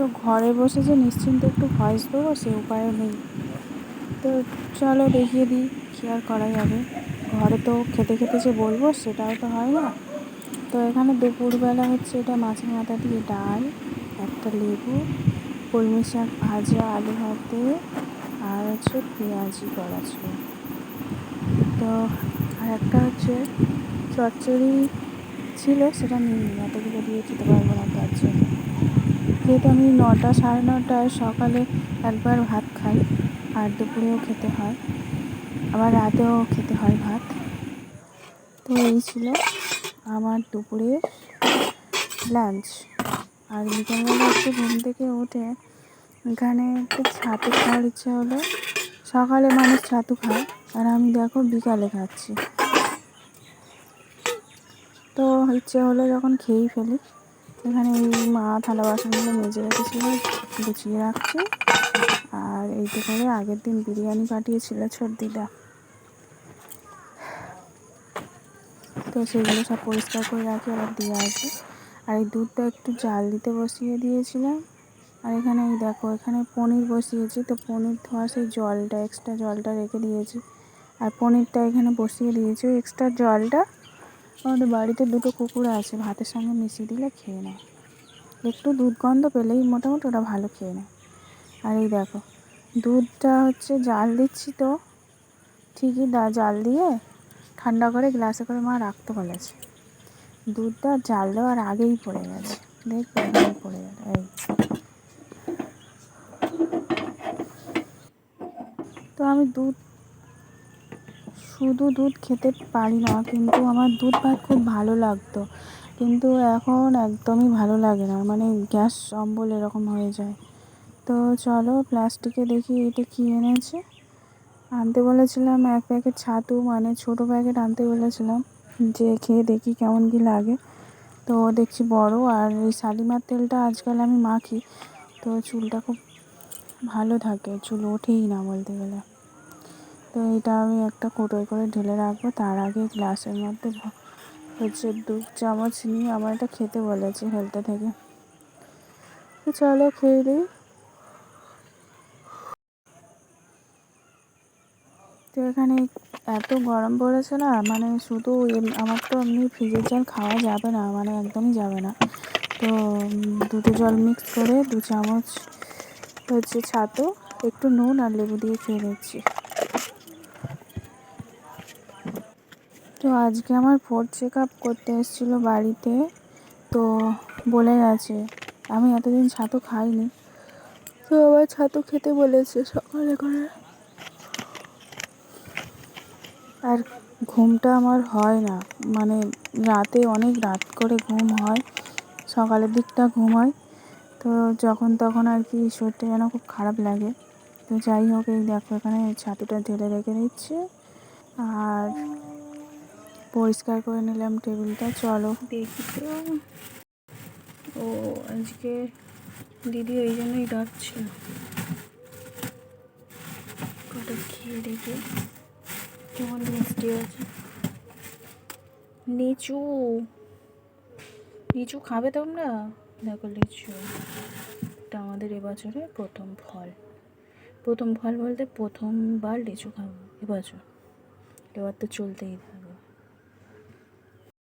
তো ঘরে বসে যে নিশ্চিন্তে একটু ভয়েস দেবো, সে উপায়ও নেই। তো চলো দেখিয়ে দিই কী আর করা যাবে। ঘরে তো খেতে খেতে যে বলব, সেটাও তো হয় না। তো এখানে দুপুরবেলা হচ্ছে এটা মাছের মাথা দিয়ে ডাল, একটা লেবু, কলমি শাক ভাজা, আলু ভাতে, আর হচ্ছে পেঁয়াজি করা ছিল। তো আর একটা হচ্ছে চচ্চড়ি ছিল, সেটা নিয়ে এতগুলো দিয়ে খেতে পারব না তার জন্য যেহেতু আমি নটা, সাড়ে নটায় সকালে একবার ভাত খাই, আর দুপুরেও খেতে হয়। আবার রাতেও খেতে হয় ভাত। তো এই ছিল আমার দুপুরের লাঞ্চ। আর বিকেলবেলা একটু ঘুম থেকে উঠে এখানে একটু ছাতু খাওয়ার ইচ্ছা হলো। সকালে মানুষ ছাতু খায়, আর আমি দেখো বিকালে খাচ্ছি। তো ইচ্ছে হলো যখন খেয়েই ফেলি। এখানে এই মা থালা বাসনগুলো মেজে রেখেছিল, গুছিয়ে রাখছি। আর এইটা করে আগের দিন বিরিয়ানি পাঠিয়েছিল সর্দিদা তো সেগুলো সব পরিষ্কার করে রাখি, আবার দিয়ে আসবে। আর এই দুধটা একটু জাল দিতে বসিয়ে দিয়েছিলাম। আর এখানে এই দেখো, এখানে পনির বসিয়েছি, তো পনির ধোয়া সেই জলটা এক্সট্রা জলটা রেখে দিয়েছি। আর পনিরটা এখানে বসিয়ে দিয়েছি এক্সট্রা জলটা আমাদের বাড়িতে দুটো কুকুর আছে, ভাতের সঙ্গে মিশিয়ে দিলে খেয়ে নেয়। একটু দুধ গন্ধ পেলেই মোটামুটি ওটা ভালো খেয়ে নেয়। আর এই দেখো, দুধটা হচ্ছে জাল দিচ্ছি তো, ঠিকই দা জাল দিয়ে ঠান্ডা করে গ্লাসে করে মা রাখতে বলেছে। দুধটা জাল দেওয়ার আগেই পড়ে গেছে, দেখবে পড়ে গেল এই। তো আমি দুধ শুধু দুধ খেতে পারি না, কিন্তু আমার দুধ ভাত খুব ভালো লাগতো। কিন্তু এখন একদমই ভালো লাগে না মানে গ্যাস অম্বল এরকম হয়ে যায়। তো চলো প্লাস্টিকে দেখি এটা কী এনেছে। আনতে বলেছিলাম এক প্যাকেট ছাতু মানে ছোটো প্যাকেট আনতে বলেছিলাম, যে খেয়ে দেখি কেমন কী লাগে। তো দেখছি বড়, আর এই শালিমার তেলটা আজকাল আমি মাখি, তো চুলটা খুব ভালো থাকে, চুল ওঠেই না বলতে গেলে। তো এটা আমি একটা কোটোয় করে ঢেলে রাখব। তার আগে গ্লাসের মধ্যে হচ্ছে দু চামচ নিয়ে আমার এটা খেতে বলেছে হেলতে থেকে। চলো খেয়ে দিই তো এখানে এত গরম পড়েছে না মানে শুধু আমার তো এমনি ফ্রিজের জল খাওয়া যাবে না মানে একদমই যাবে না। তো দুটো জল মিক্স করে দু চামচ হচ্ছে ছাতু, একটু নুন আর লেবু দিয়ে খেয়ে নিচ্ছি। তো আজকে আমার ফোর্থ চেক আপ করতে এসেছিল বাড়িতে। তো বলে গেছে, আমি এতদিন ছাতু খাইনি। তো আবার ছাতু খেতে বলেছে সকালে করে। আর ঘুমটা আমার হয় না মানে রাতে অনেক রাত করে ঘুম হয়, সকালের দিকটা ঘুম হয়। তো যখন তখন আর কি শরীরটা যেন খুব খারাপ লাগে। তো যাই হোক, এই দেখো এখানে ছাতুটা ঢেলে রেখে দিচ্ছি। আর পরিষ্কার করে নিলাম টেবিলটা, চলো। দেখি তো। ও, আজকে দিদি ওই জন্যই ডাকছিল কটা খেয়ে দেখি। কেমন মিষ্টি আছে লিচু। লিচু খাবে তোমরা? দেখো লিচু। এটা আমাদের এবছরে প্রথম ফল। প্রথম ফল বলতে প্রথমবার লিচু খাব এবছর। এবার তো চলতেই থাকবে